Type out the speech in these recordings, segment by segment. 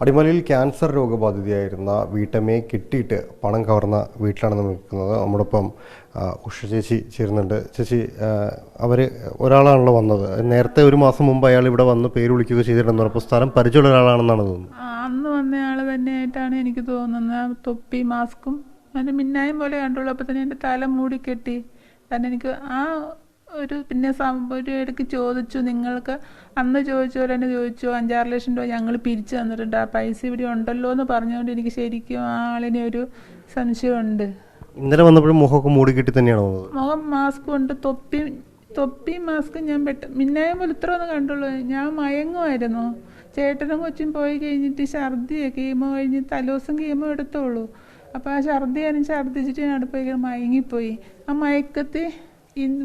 അടിമലയിൽ cancer രോഗബാധിതയായിരുന്ന വീട്ടമ്മയെ കിട്ടിയിട്ട് പണം കവർന്ന വീട്ടിലാണ് നമ്മൾ നിൽക്കുന്നത്. നമ്മോടൊപ്പം ഉഷ ചേച്ചി ചേരുന്നുണ്ട്. ചേച്ചി അവർ ഒരാളാണല്ലോ വന്നത്. നേരത്തെ ഒരു മാസം മുമ്പ് അയാൾ ഇവിടെ വന്ന് പേര് വിളിക്കുക ചെയ്തിട്ടുണ്ടെന്ന് അപ്പോൾ സ്ഥലം പരിചയമുള്ള ഒരാളാണെന്നാണ് തോന്നുന്നത്. അന്ന് അന്ന് വന്നയാൾ തന്നെയായിട്ടാണ് എനിക്ക് തോന്നുന്നത്. തൊപ്പി മാസ്കും അതിന് മിന്നായം പോലെ കണ്ടുള്ളൂ. അപ്പോൾ തന്നെ എന്റെ തല മൂടി കെട്ടി. കാരണം എനിക്ക് ആ ഒരു പിന്നെ ഒരു ഇടയ്ക്ക് ചോദിച്ചു നിങ്ങൾക്ക് അന്ന് ചോദിച്ചു പോലെ തന്നെ ചോദിച്ചു. അഞ്ചാറ് ലക്ഷം രൂപ ഞങ്ങൾ പിരിച്ചു തന്നിട്ടുണ്ട്. ആ പൈസ ഇവിടെ ഉണ്ടല്ലോ എന്ന് പറഞ്ഞുകൊണ്ട് എനിക്ക് ശരിക്കും ആ ആളിനെ ഒരു സംശയമുണ്ട്. ഇന്നലെ വന്നപ്പോഴും മുഖമൊക്കെ മൂടി കെട്ടി തന്നെയാണ് വന്നത്? മുഖം മാസ്ക് ഉണ്ട്. തൊപ്പി തൊപ്പി മാസ്ക് ഞാൻ പെട്ട മിന്നായം പോലെ ഇത്ര ഒന്ന് കണ്ടുള്ളൂ. ഞാൻ മയങ്ങുമായിരുന്നു ചേട്ടനും കൊച്ചും പോയി കഴിഞ്ഞിട്ട് ഛർദിയെ. കീമോ കഴിഞ്ഞ് തലോസം കീമോ എടുത്തോളൂ. അപ്പോൾ ആ ഛർദി ഞാൻ ഛർദിച്ചിട്ട് ഞാൻ അവിടെ പോയി മയങ്ങിപ്പോയി. ആ മയക്കത്തിൽ ഈ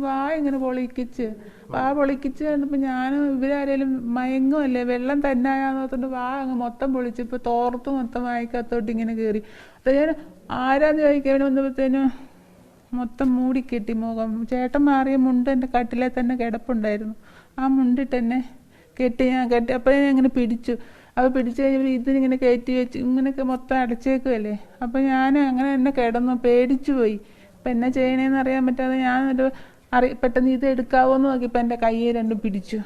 വാ ഇങ്ങനെ പൊളിക്കിച്ച്. വാ പൊളിക്കിച്ച് കണ്ടപ്പോൾ ഞാൻ ഇവരാരേലും മയങ്ങുമല്ലേ വെള്ളം തന്നായാന്ന് പറഞ്ഞിട്ട് വാ അങ്ങ് മൊത്തം പൊളിച്ച് ഇപ്പോൾ തോർത്ത് മൊത്തം വായിക്കകത്തോട്ട് ഇങ്ങനെ കയറി അപ്പോൾ ഞാൻ ആരാന്ന് ചോദിക്കാൻ വന്നപ്പോഴത്തേനും മൊത്തം മൂടിക്കെട്ടി മുഖം. ചേട്ടൻ മാറിയ മുണ്ട് എന്റെ കട്ടിലെ തന്നെ കിടപ്പുണ്ടായിരുന്നു. ആ മുണ്ടിട്ട് എന്നെ കെട്ടി ഞാൻ കെട്ടി. അപ്പോൾ ഞാൻ ഇങ്ങനെ പിടിച്ചു. അപ്പോൾ പിടിച്ചു കഴിഞ്ഞപ്പോൾ ഇതിനിങ്ങനെ കയറ്റി വെച്ച് ഇങ്ങനെയൊക്കെ മൊത്തം അടച്ചേക്കുമല്ലേ അപ്പോൾ ഞാൻ അങ്ങനെ എന്നെ കിടന്നു. പേടിച്ചു പോയി അപ്പം എന്നാ ചെയ്യണേന്ന് അറിയാൻ പറ്റാതെ ഞാൻ ഒരു അറി പെട്ടെന്ന് ഇത് എടുക്കാവോ എന്ന് നോക്കിയപ്പോൾ എന്റെ കയ്യെ രണ്ടും പിടിച്ചു.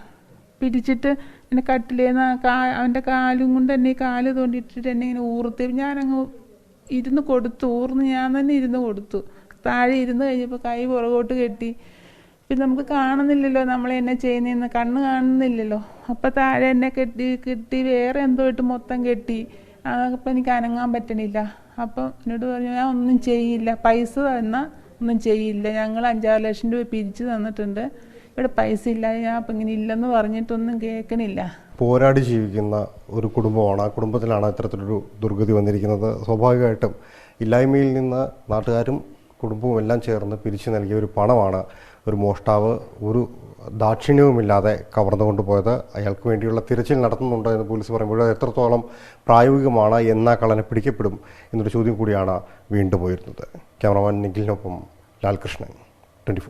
പിടിച്ചിട്ട് എന്നെ കട്ടിലേന്ന് കാ അവന്റെ കാലും കൊണ്ട് തന്നെ കാൽ തോണ്ടിയിട്ടിട്ട് എന്നെ ഇങ്ങനെ ഊർത്തി ഞാനങ്ങ് ഇരുന്ന് കൊടുത്തു. ഊർന്ന് ഞാൻ തന്നെ ഇരുന്ന് കൊടുത്തു. താഴെ ഇരുന്ന് കഴിഞ്ഞപ്പോൾ കൈ പുറകോട്ട് കെട്ടി. പിന്നെ നമുക്ക് കാണുന്നില്ലല്ലോ നമ്മൾ എന്നെ ചെയ്യുന്നതെന്ന് കണ്ണ് കാണുന്നില്ലല്ലോ. അപ്പം താഴെ എന്നെ കെട്ടി കെട്ടി വേറെ എന്തോ ഇട്ട് മൊത്തം കെട്ടി. അപ്പം എനിക്ക് അനങ്ങാൻ പറ്റണില്ല. അപ്പം എന്നോട് പറഞ്ഞു ഞാൻ ഒന്നും ചെയ്യില്ല. പൈസ തന്നാൽ ഒന്നും ചെയ്യില്ല. ഞങ്ങൾ അഞ്ചാറ് ലക്ഷം രൂപ പിരിച്ചു തന്നിട്ടുണ്ട്. ഇവിടെ പൈസ ഇല്ല ഞാൻ അപ്പം ഇങ്ങനെ ഇല്ലെന്ന് പറഞ്ഞിട്ടൊന്നും കേൾക്കണില്ല പോരാടി ജീവിക്കുന്ന ഒരു കുടുംബമാണ്. ആ കുടുംബത്തിലാണ് ഇത്തരത്തിലൊരു ദുർഗതി വന്നിരിക്കുന്നത്. സ്വാഭാവികമായിട്ടും ഇല്ലായ്മയിൽ നിന്ന് നാട്ടുകാരും കുടുംബവും എല്ലാം ചേർന്ന് പിരിച്ചു നൽകിയ ഒരു പണമാണ് ഒരു മോഷ്ടാവ് ഒരു ദാക്ഷിണ്യവുമില്ലാതെ കവർന്നു കൊണ്ടുപോയത് അയാൾക്ക് വേണ്ടിയുള്ള തിരച്ചിൽ നടത്തുന്നുണ്ട് എന്ന് പോലീസ് പറയുമ്പോൾ എത്രത്തോളം പ്രായോഗികമാണ് എന്നാ കള്ളനെ പിടിക്കപ്പെടും എന്നൊരു ചോദ്യം കൂടിയാണ് വീണ്ടും ഉയരുന്നത്. Cameraman നിഖിലിനൊപ്പം Lalkrishnan twenty